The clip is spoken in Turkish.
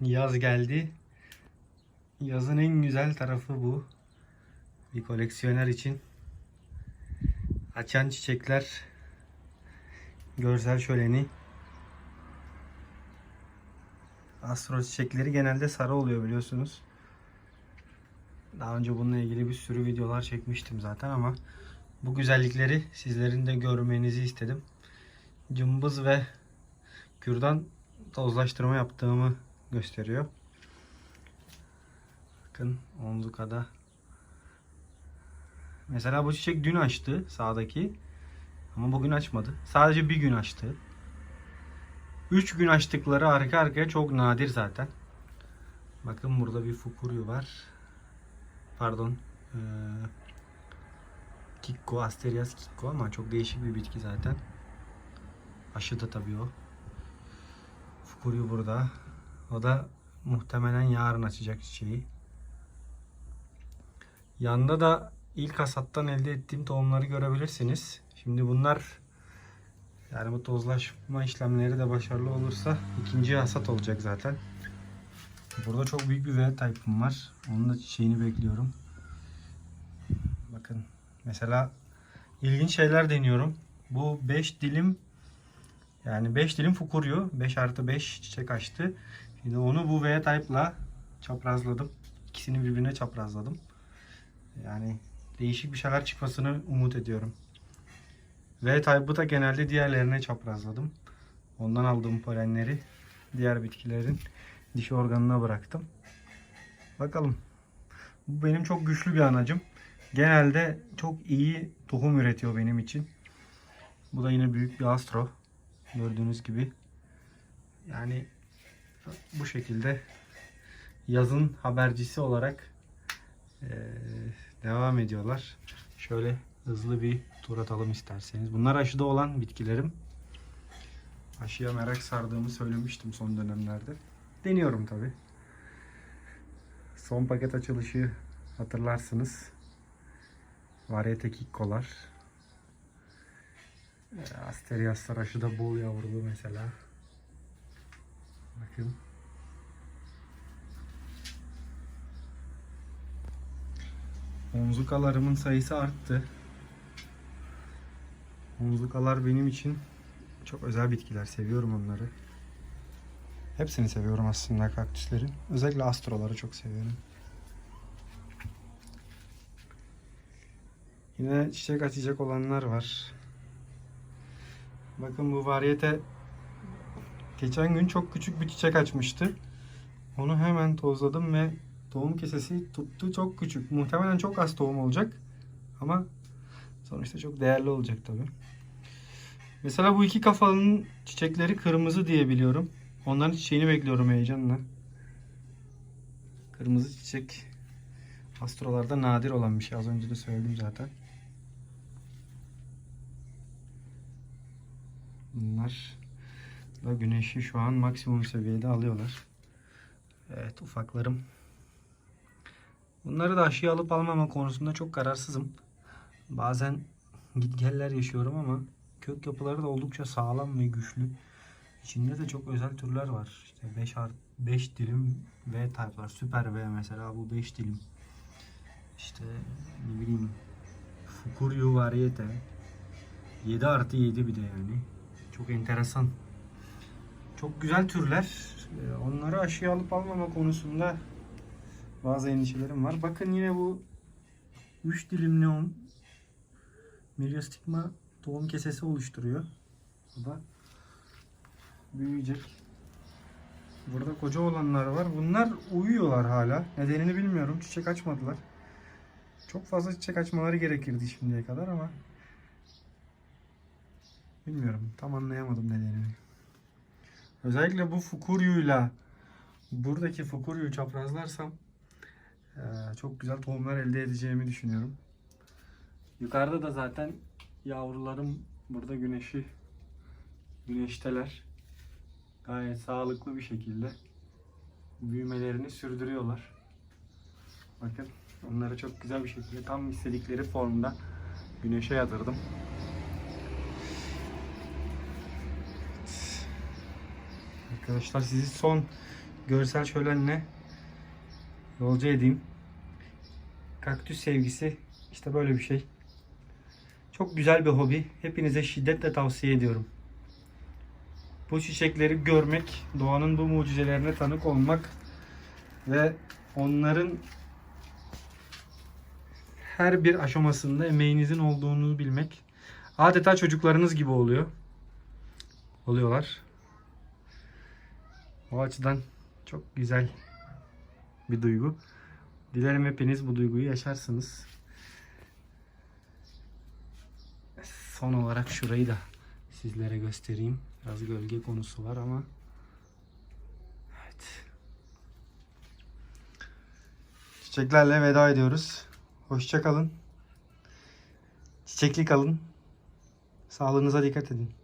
Yaz geldi. Yazın en güzel tarafı bu. Bir koleksiyoner için. Açan çiçekler. Görsel şöleni. Astro çiçekleri genelde sarı oluyor biliyorsunuz. Daha önce bununla ilgili bir sürü videolar çekmiştim zaten ama bu güzellikleri sizlerin de görmenizi istedim. Cımbız ve kürdan tozlaştırma yaptığımı gösteriyor. Bakın onlukada. Mesela bu çiçek dün açtı sağdaki. Ama bugün açmadı. Sadece bir gün açtı. 3 gün açtıkları arka arkaya çok nadir zaten. Bakın burada bir fukuryu var. Pardon. Ee, Kikko, Asterias Kikko ama çok değişik bir bitki zaten. Aşı da tabii o. Fukuryu burada. O da muhtemelen yarın açacak çiçeği. Yanda da ilk hasattan elde ettiğim tohumları görebilirsiniz. Şimdi bunlar yani bu tozlaşma işlemleri de başarılı olursa ikinci hasat olacak zaten. Burada çok büyük bir V type'ım var. Onun da çiçeğini bekliyorum. Bakın mesela ilginç şeyler deniyorum. Bu 5 dilim yani 5 dilim fukuryu 5 artı 5 çiçek açtı. Şimdi onu bu V type'la çaprazladım. İkisini birbirine çaprazladım. Yani değişik bir şeyler çıkmasını umut ediyorum. V type'ı da genelde diğerlerine çaprazladım. Ondan aldığım polenleri diğer bitkilerin dişi organına bıraktım. Bakalım. Bu benim çok güçlü bir anacım. Genelde çok iyi tohum üretiyor benim için. Bu da yine büyük bir astro. Gördüğünüz gibi. Yani bu şekilde yazın habercisi olarak eee, devam ediyorlar. Şöyle hızlı bir tur atalım isterseniz. Bunlar aşıda olan bitkilerim. Aşıya merak sardığımı söylemiştim son dönemlerde. Deniyorum tabi. Son paket açılışı hatırlarsınız. Variyete kikkolar. Ee, Asteriaslar aşıda bol yavrulu mesela. Bakın. Onzukalarımın sayısı arttı. Onzukalar benim için çok özel bitkiler. Seviyorum onları. Hepsini seviyorum aslında kaktüslerin. Özellikle astroları çok seviyorum. Yine çiçek açacak olanlar var. Bakın bu variyete geçen gün çok küçük bir çiçek açmıştı. Onu hemen tozladım ve tohum kesesi tuttu çok küçük. Muhtemelen çok az tohum olacak. Ama sonuçta çok değerli olacak tabii. Mesela bu iki kafalının çiçekleri kırmızı diye biliyorum. Onların çiçeğini bekliyorum heyecanla. Kırmızı çiçek astrolarda nadir olan bir şey. Az önce de söyledim zaten. Bunlar da güneşi şu an maksimum seviyede alıyorlar. Evet ufaklarım. Bunları da aşıya alıp almama konusunda çok kararsızım. Bazen gitgeller yaşıyorum ama kök yapıları da oldukça sağlam ve güçlü. İçinde de çok özel türler var. İşte 5 art 5 dilim V type'lar. Süper V mesela bu 5 dilim. İşte ne bileyim Fukuryu variyete. 7 artı 7 bir de yani. Çok enteresan. Çok güzel türler. Ee, Onları aşıya alıp almama konusunda bazı endişelerim var. Bakın yine bu 3 dilim neon Myriostigma tohum kesesi oluşturuyor. Bu da büyüyecek. Burada koca olanlar var. Bunlar uyuyorlar hala. Nedenini bilmiyorum. Çiçek açmadılar. Çok fazla çiçek açmaları gerekirdi şimdiye kadar ama bilmiyorum. Tam anlayamadım nedenini. Özellikle bu fukuryuyla buradaki fukuryu çaprazlarsam eee, çok güzel tohumlar elde edeceğimi düşünüyorum. Yukarıda da zaten yavrularım burada güneşi güneşteler. Gayet sağlıklı bir şekilde büyümelerini sürdürüyorlar. Bakın onları çok güzel bir şekilde tam istedikleri formda güneşe yatırdım. Arkadaşlar sizi son görsel şölenle yolcu edeyim. Kaktüs sevgisi işte böyle bir şey. Çok güzel bir hobi. Hepinize şiddetle tavsiye ediyorum. Bu çiçekleri görmek, doğanın bu mucizelerine tanık olmak ve onların her bir aşamasında emeğinizin olduğunu bilmek adeta çocuklarınız gibi oluyor. Oluyorlar. O açıdan çok güzel bir duygu. Dilerim hepiniz bu duyguyu yaşarsınız. Son olarak şurayı da sizlere göstereyim. Biraz gölge konusu var ama evet. Çiçeklerle veda ediyoruz. Hoşça kalın. Çiçekli kalın. Sağlığınıza dikkat edin.